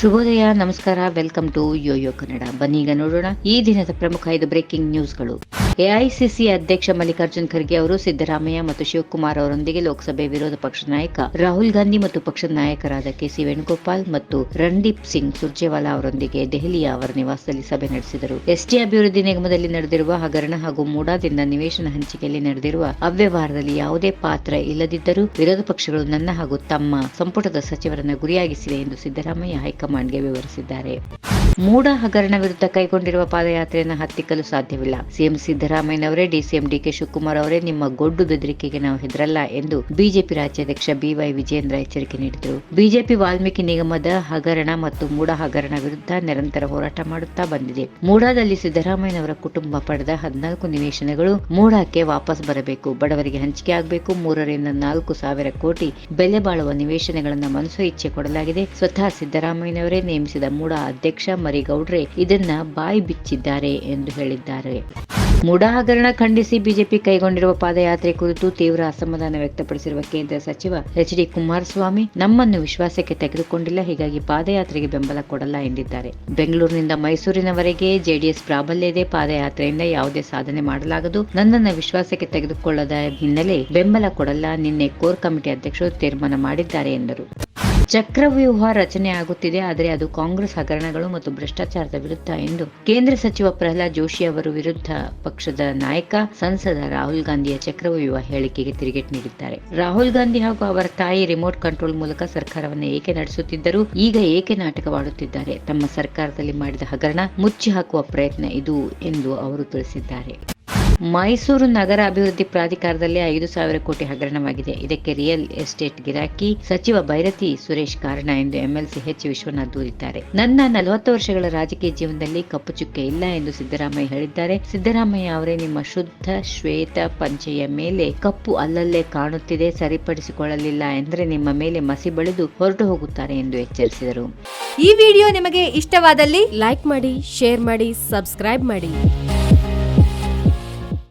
ಶುಭೋದಯ, ನಮಸ್ಕಾರ, welcome to Yoyo Kannada. ಬನ್ನಿ ಈಗ ನೋಡೋಣ ಈ ದಿನದ ಪ್ರಮುಖ ಐದು ಬ್ರೇಕಿಂಗ್ ನ್ಯೂಸ್ಗಳು. ಎಐಸಿಸಿ ಅಧ್ಯಕ್ಷ ಮಲ್ಲಿಕಾರ್ಜುನ್ ಖರ್ಗೆ ಅವರು ಸಿದ್ದರಾಮಯ್ಯ ಮತ್ತು ಶಿವಕುಮಾರ್ ಅವರೊಂದಿಗೆ ಲೋಕಸಭೆ ವಿರೋಧ ಪಕ್ಷದ ನಾಯಕ ರಾಹುಲ್ ಗಾಂಧಿ ಮತ್ತು ಪಕ್ಷದ ನಾಯಕರಾದ ಕೆಸಿ ವೇಣುಗೋಪಾಲ್ ಮತ್ತು ರಣದೀಪ್ ಸಿಂಗ್ ಸುರ್ಜೇವಾಲಾ ಅವರೊಂದಿಗೆ ದೆಹಲಿಯ ಅವರ ನಿವಾಸದಲ್ಲಿ ಸಭೆ ನಡೆಸಿದರು. ಎಸ್ಟಿ ಅಭಿವೃದ್ಧಿ ನಿಗಮದಲ್ಲಿ ನಡೆದಿರುವ ಹಗರಣ ಹಾಗೂ ಮೂಡಾದಿಂದ ನಿವೇಶನ ಹಂಚಿಕೆಯಲ್ಲಿ ನಡೆದಿರುವ ಅವ್ಯವಹಾರದಲ್ಲಿ ಯಾವುದೇ ಪಾತ್ರ ಇಲ್ಲದಿದ್ದರೂ ವಿರೋಧ ಪಕ್ಷಗಳು ನನ್ನ ಹಾಗೂ ತಮ್ಮ ಸಂಪುಟದ ಸಚಿವರನ್ನ ಗುರಿಯಾಗಿಸಿವೆ ಎಂದು ಸಿದ್ದರಾಮಯ್ಯ ಹೈಕಮಾಂಡ್ಗೆ ವಿವರಿಸಿದ್ದಾರೆ. ಮೂಡ ಹಗರಣ ವಿರುದ್ಧ ಕೈಗೊಂಡಿರುವ ಪಾದಯಾತ್ರೆಯನ್ನು ಹತ್ತಿಕ್ಕಲು ಸಾಧ್ಯವಿಲ್ಲ. ಸಿಎಂ ಸಿದ್ದರಾಮಯ್ಯನವರೇ, ಡಿಸಿಎಂ ಡಿಕೆ ಶಿವಕುಮಾರ್ ಅವರೇ ನಿಮ್ಮ ಗೊಡ್ಡು ಬೆದರಿಕೆಗೆ ನಾವು ಹೆದರಲ್ಲ ಎಂದು ಬಿಜೆಪಿ ರಾಜ್ಯಾಧ್ಯಕ್ಷ ಬಿವೈ ವಿಜೇಂದ್ರ ಎಚ್ಚರಿಕೆ ನೀಡಿದರು. ಬಿಜೆಪಿ ವಾಲ್ಮೀಕಿ ನಿಗಮದ ಹಗರಣ ಮತ್ತು ಮೂಡ ಹಗರಣ ವಿರುದ್ಧ ನಿರಂತರ ಹೋರಾಟ ಮಾಡುತ್ತಾ ಬಂದಿದೆ. ಮೂಡಾದಲ್ಲಿ ಸಿದ್ದರಾಮಯ್ಯನವರ ಕುಟುಂಬ ಪಡೆದ ಹದಿನಾಲ್ಕು ನಿವೇಶನಗಳು ಮೂಡಕ್ಕೆ ವಾಪಸ್ ಬರಬೇಕು. ಬಡವರಿಗೆ ಹಂಚಿಕೆ ಆಗಬೇಕು. ಮೂರರಿಂದ ನಾಲ್ಕು ಸಾವಿರ ಕೋಟಿ ಬೆಲೆ ಬಾಳುವ ನಿವೇಶನಗಳನ್ನು ಮನಸ್ಸು ಇಚ್ಛೆ ಕೊಡಲಾಗಿದೆ. ಸ್ವತಃ ಸಿದ್ದರಾಮಯ್ಯನವರೇ ನೇಮಿಸಿದ ಮೂಡ ಅಧ್ಯಕ್ಷ ಮರಿಗೌಡ್ರೆ ಇದನ್ನ ಬಾಯಿ ಬಿಚ್ಚಿದ್ದಾರೆ ಎಂದು ಹೇಳಿದ್ದಾರೆ. ಮೂಢಹಗರಣ ಹಗರಣ ಖಂಡಿಸಿ ಬಿಜೆಪಿ ಕೈಗೊಂಡಿರುವ ಪಾದಯಾತ್ರೆ ಕುರಿತು ತೀವ್ರ ಅಸಮಾಧಾನ ವ್ಯಕ್ತಪಡಿಸಿರುವ ಕೇಂದ್ರ ಸಚಿವ ಎಚ್ ಡಿ ಕುಮಾರಸ್ವಾಮಿ ನಮ್ಮನ್ನು ವಿಶ್ವಾಸಕ್ಕೆ ತೆಗೆದುಕೊಂಡಿಲ್ಲ, ಹೀಗಾಗಿ ಪಾದಯಾತ್ರೆಗೆ ಬೆಂಬಲ ಕೊಡಲ್ಲ ಎಂದಿದ್ದಾರೆ. ಬೆಂಗಳೂರಿನಿಂದ ಮೈಸೂರಿನವರೆಗೆ ಜೆಡಿಎಸ್ ಪ್ರಾಬಲ್ಯ ಇದೆ, ಪಾದಯಾತ್ರೆಯಿಂದ ಯಾವುದೇ ಸಾಧನೆ ಮಾಡಲಾಗದು. ನನ್ನನ್ನು ವಿಶ್ವಾಸಕ್ಕೆ ತೆಗೆದುಕೊಳ್ಳದ ಹಿನ್ನೆಲೆ ಬೆಂಬಲ ಕೊಡಲ್ಲ, ನಿನ್ನೆ ಕೋರ್ ಕಮಿಟಿ ಅಧ್ಯಕ್ಷರು ತೀರ್ಮಾನ ಮಾಡಿದ್ದಾರೆ ಎಂದರು. ಚಕ್ರವ್ಯೂಹ ರಚನೆ ಆಗುತ್ತಿದೆ, ಆದರೆ ಅದು ಕಾಂಗ್ರೆಸ್ ಹಗರಣಗಳು ಮತ್ತು ಭ್ರಷ್ಟಾಚಾರದ ವಿರುದ್ಧ ಎಂದು ಕೇಂದ್ರ ಸಚಿವ ಪ್ರಹ್ಲಾದ್ ಜೋಶಿ ಅವರು ವಿರುದ್ಧ ಪಕ್ಷದ ನಾಯಕ ಸಂಸದ ರಾಹುಲ್ ಗಾಂಧಿಯ ಚಕ್ರವ್ಯೂಹ ಹೇಳಿಕೆಗೆ ತಿರುಗೇಟು ನೀಡಿದ್ದಾರೆ. ರಾಹುಲ್ ಗಾಂಧಿ ಹಾಗೂ ಅವರ ತಾಯಿ ರಿಮೋಟ್ ಕಂಟ್ರೋಲ್ ಮೂಲಕ ಸರ್ಕಾರವನ್ನು ಏಕೆ ನಡೆಸುತ್ತಿದ್ದರು ಈಗ ಏಕೆ ನಾಟಕವಾಡುತ್ತಿದ್ದಾರೆ? ತಮ್ಮ ಸರ್ಕಾರದಲ್ಲಿ ಮಾಡಿದ ಹಗರಣ ಮುಚ್ಚಿ ಹಾಕುವ ಪ್ರಯತ್ನ ಇದು ಎಂದು ಅವರು ತಿಳಿಸಿದ್ದಾರೆ. ಮೈಸೂರು ನಗರ ಅಭಿವೃದ್ಧಿ ಪ್ರಾಧಿಕಾರದಲ್ಲಿ ಐದು ಸಾವಿರ ಕೋಟಿ ಹಗರಣವಾಗಿದೆ. ಇದಕ್ಕೆ ರಿಯಲ್ ಎಸ್ಟೇಟ್ ಗಿರಾಕಿ ಸಚಿವ ಭೈರತಿ ಸುರೇಶ್ ಕಾರಣ ಎಂದು ಎಂಎಲ್ಸಿ ಎಚ್ ವಿಶ್ವನಾಥ್ ದೂರಿದ್ದಾರೆ. ನನ್ನ ನಲವತ್ತು ವರ್ಷಗಳ ರಾಜಕೀಯ ಜೀವನದಲ್ಲಿ ಕಪ್ಪು ಚುಕ್ಕೆ ಇಲ್ಲ ಎಂದು ಸಿದ್ದರಾಮಯ್ಯ ಹೇಳಿದ್ದಾರೆ. ಸಿದ್ದರಾಮಯ್ಯ ಅವರೇ ನಿಮ್ಮ ಶುದ್ಧ ಶ್ವೇತ ಪಂಚೆಯ ಮೇಲೆ ಕಪ್ಪು ಅಲ್ಲಲ್ಲೇ ಕಾಣುತ್ತಿದೆ, ಸರಿಪಡಿಸಿಕೊಳ್ಳಲಿಲ್ಲ ಎಂದರೆ ನಿಮ್ಮ ಮೇಲೆ ಮಸಿ ಬಳಿದು ಹೊರಟು ಹೋಗುತ್ತಾರೆ ಎಂದು ಎಚ್ಚರಿಸಿದರು. ಈ ವಿಡಿಯೋ ನಿಮಗೆ ಇಷ್ಟವಾದಲ್ಲಿ ಲೈಕ್ ಮಾಡಿ, ಶೇರ್ ಮಾಡಿ, ಸಬ್ಸ್ಕ್ರೈಬ್ ಮಾಡಿ.